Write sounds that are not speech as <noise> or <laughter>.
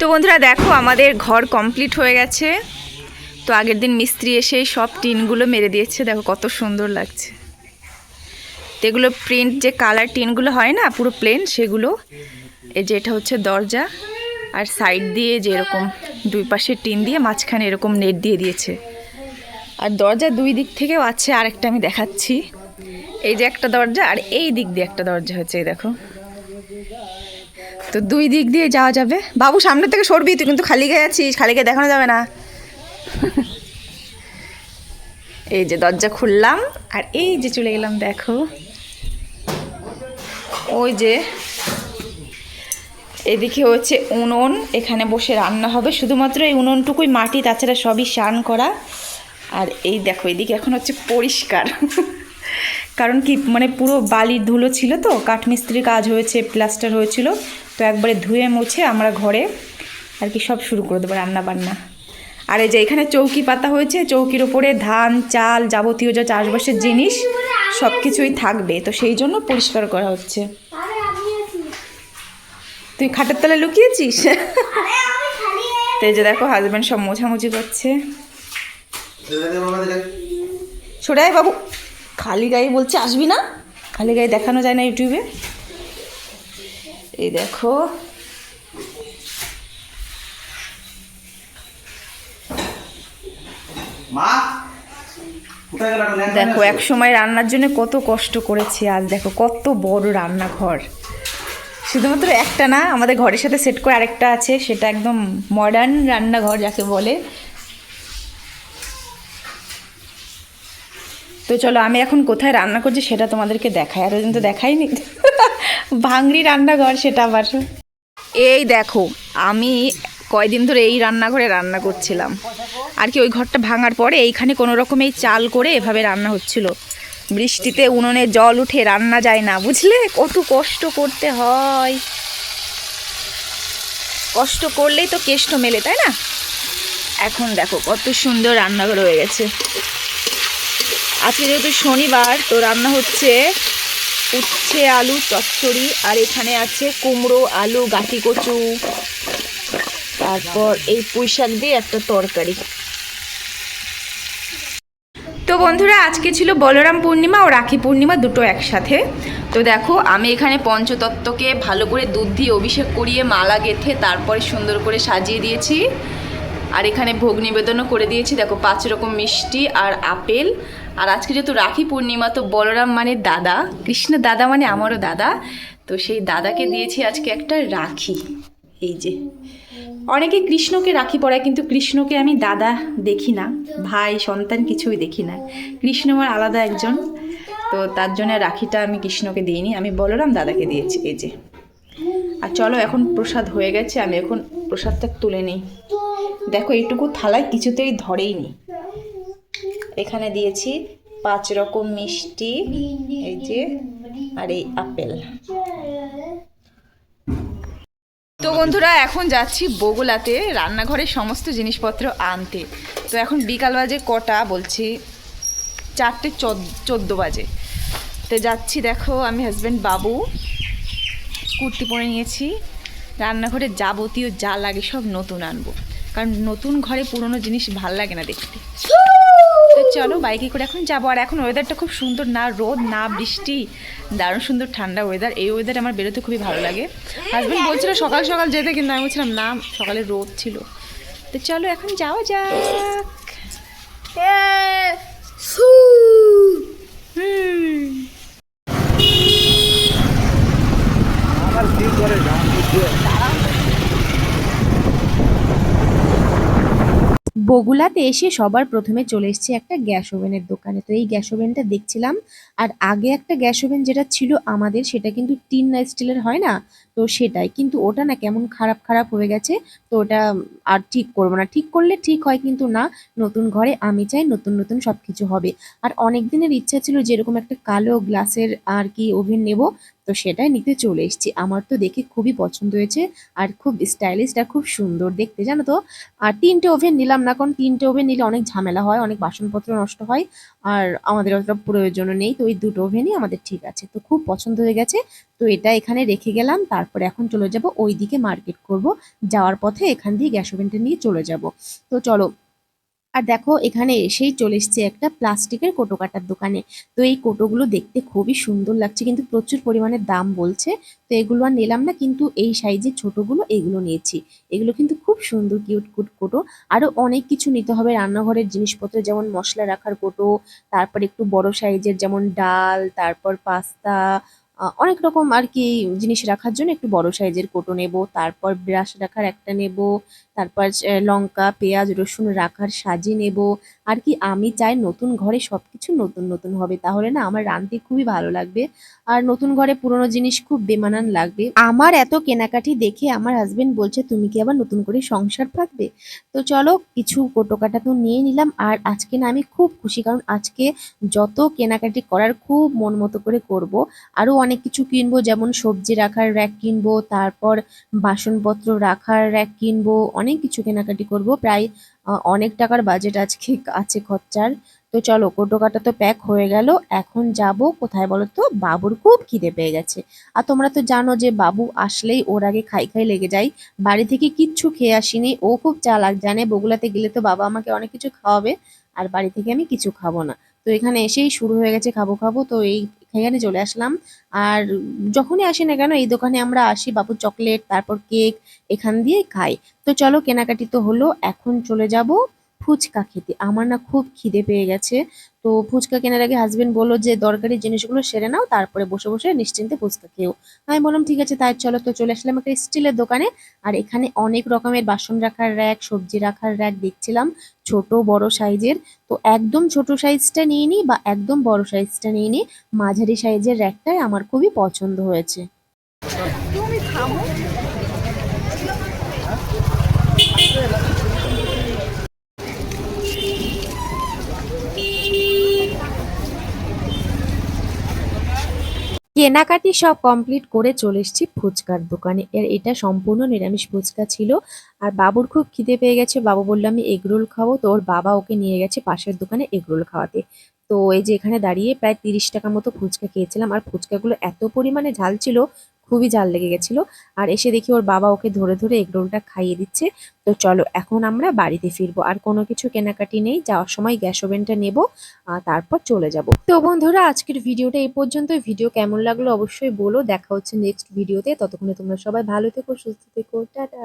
তো বন্ধুরা দেখো, আমাদের ঘর কমপ্লিট হয়ে গেছে। তো আগের দিন মিস্ত্রি এসে সব টিনগুলো মেরে দিয়েছে। দেখো কত সুন্দর লাগছে। তো এগুলো প্রিন্ট যে কালার টিনগুলো হয় না, পুরো প্লেন সেগুলো, এই যে এটা হচ্ছে দরজা। আর সাইড দিয়ে যে এরকম দুই পাশে টিন দিয়ে মাঝখানে এরকম নেট দিয়ে দিয়েছে। আর দরজা দুই দিক থেকেও আছে, আরেকটা আমি দেখাচ্ছি। এই যে একটা দরজা, আর এই দিক দিয়ে একটা দরজা হচ্ছে এই দেখো। তো দুই দিক দিয়ে যাওয়া যাবে। বাবু, সামনে থেকে সরবি, তুই কিন্তু খালি গায়ে আছিস, খালি গায়ে দেখানো যাবে না। <laughs> এই যে দরজা খুললাম, আর এই যে চলে গেলাম, দেখো। ওই যে, এদিকে হচ্ছে উনুন, এখানে বসে রান্না হবে। শুধুমাত্র এই উনুনটুকুই মাটি, তাছাড়া সবই স্নান করা। আর এই দেখো, এদিকে এখন হচ্ছে পরিষ্কার। <laughs> কারণ কি মানে পুরো বালির ধুলো ছিল তো, কাঠমিস্ত্রির কাজ হয়েছে, প্লাস্টার হয়েছিল। তো একবারে ধুয়ে মুছে আমরা ঘরে আর কি সব শুরু করে দেবো রান্না বান্না। আর এই যে এখানে চৌকি পাতা হয়েছে, চৌকির ওপরে ধান, চাল যাবতীয় যা চাষবাসের জিনিস সব কিছুই থাকবে। তো সেই জন্য পরিষ্কার করা হচ্ছে। তুই খাটের তলায় লুকিয়েছিস? তো এই যে দেখো হাজব্যান্ড সব মোছামুছি করছে। আয় বাবু, খালি গায়ে বলছে আসবি না? খালি গায়ে দেখানো যায় না ইউটিউবে। এই দেখো। দেখো এক সময় রান্নার জন্য কত কষ্ট করেছি আজ দেখো কত বড় রান্নাঘর। শুধুমাত্র একটা না আমাদের ঘরের সাথে সেট করে আরেকটা আছে সেটা একদম মডার্ন রান্নাঘর যাকে বলে। তো চলো আমি এখন কোথায় রান্না করছি সেটা তোমাদেরকে দেখাই এতদিন তো দেখাইনি। ভাঙড়ি রান্নাঘর সেটা আবার। এই দেখো, আমি কয়দিন ধরে এই রান্নাঘরে রান্না করছিলাম। আর কি ওই ঘরটা ভাঙার পরে এইখানে কোনো রকম এই চাল করে এভাবে রান্না হচ্ছিল। বৃষ্টিতে উনুনে জল উঠে রান্না যায় না, বুঝলে? কত কষ্ট করতে হয়। কষ্ট করলেই তো কেষ্ট মেলে, তাই না? এখন দেখো, কত সুন্দর রান্নাঘর হয়ে গেছে। আজকে যেহেতু শনিবার, তো রান্না হচ্ছে উচ্ছে, আলু, চচ্চড়ি, আর এখানে আছে কুমড়ো, আলু গাঠি কচু। তারপর এই পুঁই শাক দিয়ে একটা তরকারি। তো বন্ধুরা, আজকে ছিল বলরাম পূর্ণিমা ও রাখি পূর্ণিমা দুটো একসাথে। তো দেখো, আমি এখানে পঞ্চতত্ত্বকে ভালো করে দুধ দিয়ে অভিষেক করিয়ে মালা গেঁথে তারপরে সুন্দর করে সাজিয়ে দিয়েছি। আর এখানে ভোগ নিবেদনও করে দিয়েছি। দেখো, পাঁচ রকম মিষ্টি আর আপেল। আর আজকে যেহেতু রাখি পূর্ণিমা, তো বলরাম মানে দাদা, কৃষ্ণ দাদা মানে আমারও দাদা, তো সেই দাদাকে দিয়েছি আজকে একটা রাখি। এই যে, অনেকে কৃষ্ণকে রাখি পড়ায় কিন্তু কৃষ্ণকে আমি দাদা দেখি না, ভাই, সন্তান কিছুই দেখি না। কৃষ্ণ আমার আলাদা একজন, তো তার জন্য রাখিটা আমি কৃষ্ণকে দিইনি, আমি বলরাম দাদাকে দিয়েছি, এই যে। আর চলো, এখন প্রসাদ হয়ে গেছে, আমি এখন প্রসাদটা তুলে নিই। দেখো, এইটুকু থালায় কিছুতেই ধরেই নি। এখানে দিয়েছি পাঁচ রকম মিষ্টি, এই যে, আর এই আপেল। তো বন্ধুরা, এখন যাচ্ছি বগুলাতে রান্নাঘরের সমস্ত জিনিসপত্র আনতে। তো এখন বিকাল বাজে কটা, বলছি চারটে চোদ্দ বাজে। তো যাচ্ছি, দেখো, আমি হাজব্যান্ড বাবু। কুর্তি পরে নিয়েছি। রান্নাঘরে যাবতীয় যা লাগে সব নতুন আনব। কারণ নতুন ঘরে পুরনো জিনিস ভালো লাগে না দেখতে। চলো বাইকে করে এখন যাব। আর এখন ওয়েদারটা খুব সুন্দর, না রোদ, না বৃষ্টি, দারুণ সুন্দর ঠান্ডা ওয়েদার এই ওয়েদার আমার বেরোতে খুবই ভালো লাগে। হাজব্যান্ড বলছিল সকাল সকাল যেতে, কিন্তু আমি বলছিলাম, না, সকালে রোদ ছিল। তো চলো এখন যাওয়া যাক। বগুলাতে এসে সবার প্রথমে চলে এসেছি একটা গ্যাস ওভেনের দোকানে। তো এই গ্যাস ওভেনটা দেখছিলাম, আর আগে একটা গ্যাস ওভেন যেটা ছিল আমাদের, সেটা কিন্তু টিন না স্টিলের হয় না? তো সেটাই। কিন্তু ওটা না কেমন খারাপ খারাপ হয়ে গেছে, তো ওটা আর ঠিক করব না। ঠিক করলে ঠিক হয়, কিন্তু না, নতুন ঘরে আমি চাই নতুন নতুন সব কিছু হবে। আর অনেক দিনের ইচ্ছা ছিল যেরকম একটা কালো গ্লাসের আর কি ওভেন নেব তো সেটাই নিতে চলে এসেছি। আমার তো দেখে খুবই পছন্দ হয়েছে আর খুব স্টাইলিশ আর খুব সুন্দর দেখতে, জানো তো? আর তিনটে ওভেন নিলাম না, কারণ তিনটে ওভেন নিলে অনেক ঝামেলা হয়, অনেক বাসনপত্র নষ্ট হয় আর আমাদের অতটা প্রয়োজনও নেই, তো ওই দুটো ওভেনই আমাদের ঠিক আছে। তো খুব পছন্দ হয়ে গেছে, তো এটা এখানে রেখে গেলাম, তারপর এখন চলে যাব ওইদিকে মার্কেট করব, যাওয়ার পথে এখান দিয়ে গ্যাস ওভেনটা নিয়ে চলে যাব। তো চলো আর দেখো, এখানে এসেই চলে এসছে একটা প্লাস্টিকের কোটো কাটার দোকানে। তো এই কোটোগুলো দেখতে খুবই সুন্দর লাগছে, কিন্তু প্রচুর পরিমাণে দাম বলছে। তো এগুলো আর নিলাম না, কিন্তু এই সাইজের ছোটোগুলো এগুলো নিয়েছি। এগুলো কিন্তু খুব সুন্দর, কিউট, কুট কোটো। আরও অনেক কিছু নিতে হবে রান্নাঘরের জিনিসপত্র, যেমন মশলা রাখার কোটো, তারপর একটু বড় সাইজের যেমন ডাল, তারপর পাস্তা অনেক রকম আর কি জিনিস রাখার জন্য একটু বড় সাইজের কোটো নেব, তারপর ব্রাশ রাখার একটা নেব, তারপর লঙ্কা, পেঁয়াজ, রসুন রাখার সাজি নেব আর কি আমি চাই নতুন ঘরে সবকিছু নতুন নতুন হবে। তাহলে না আমার রাঁধতে খুবই ভালো লাগবে। আর নতুন ঘরে পুরনো জিনিস খুব বেমানান লাগবে। আমার এত কেনাকাটি দেখে আমার হাজবেন্ড বলছে, তুমি কি আবার নতুন করে সংসার পাতবে তো চলো, কিছু কোটোকাটা তো নিয়ে নিলাম। আর আজকে না আমি খুব খুশি, কারণ আজকে যত কেনাকাটি করার খুব মন মতো করে করব। আরও অনেক কিছু কিনবো, যেমন সবজি রাখার র্যাক কিনবো, তারপর বাসনপত্র রাখার র্যাক কিনবো, অনেক কিছু কেনাকাটি করব। প্রায় অনেক টাকার বাজেট আজকে আছে খরচার। তো চলো, কোটোকাটা তো প্যাক হয়ে গেল। এখন যাব কোথায় বলো তো বাবুর খুব খিদে পেয়ে গেছে। আর তোমরা তো জানো যে বাবু আসলেই ওর আগে খাই খাই লেগে যায়। বাড়ি থেকে কিচ্ছু খেয়ে আসিনি। ও খুব চালাক জানে। বগুলাতে গেলে তো বাবা আমাকে অনেক কিছু খাওয়াবে। আর বাড়ি থেকে আমি কিছু খাব না। তো এখানে এসেই শুরু হয়ে গেছে খাব খাব। তো এই এখানে চলে আসলাম। আর যখনই আসি না কেন, এই দোকানে আমরা আসি, বাবুর চকলেট, তারপর কেক, এখান দিয়ে খাই। তো চলো কেনাকাটি তো হলো, এখন চলে যাব ফুচকা খেতে। আমার না খুব খিদে পেয়ে গেছে। তো ফুচকা কেনার আগে হাজবেন্ড বলল যে, দরকারি জিনিসগুলো সেরে নাও, তারপরে বসে বসে নিশ্চিন্তে ফুচকা খেয়েও আমি বললাম, ঠিক আছে, তাই চলো। তো চলে আসলাম একটা স্টিলের দোকানে। আর এখানে অনেক রকমের বাসন রাখার র্যাক সবজি রাখার র্যাক দেখছিলাম, ছোট, বড় সাইজের। তো একদম ছোট সাইজটা নিয়ে নিই বা একদম বড় সাইজটা নিয়ে নিই মাঝারি সাইজের র্যাকটাই আমার খুবই পছন্দ হয়েছে। কেনাকাটি সব কমপ্লিট করে চলে এসেছি ফুচকার দোকানে। এর এটা সম্পূর্ণ নিরামিষ ফুচকা ছিল। আর বাবুর খুব খিদে পেয়ে গেছে। বাবু বলল, আমি এগরোল খাব। তো ওর বাবা ওকে নিয়ে গেছে পাশের দোকানে এগরোল খাওয়াতে। তো এই যে এখানে দাঁড়িয়ে প্রায় তিরিশ টাকা মতো ফুচকা খেয়েছিলাম। আর ফুচকাগুলো এত পরিমাণে ঝাল ছিল খুবই জাল লেগে গেছিল। আর এসে দেখি ওর বাবা ওকে ধরে ধরে এগরোলটা খাইয়ে দিচ্ছে। তো চলো, এখন আমরা বাড়িতে ফিরবো। আর কোনো কিছু কেনাকাটি নেই, যাওয়ার সময় গ্যাস ওভেনটা নেব তারপর চলে যাব। তো বন্ধুরা, আজকের ভিডিওটা এই পর্যন্ত ভিডিও কেমন লাগল অবশ্যই বলো। দেখা হচ্ছে নেক্সট ভিডিওতে ততক্ষণে তোমরা সবাই ভালো থেকো, সুস্থ থেকো। টাটা।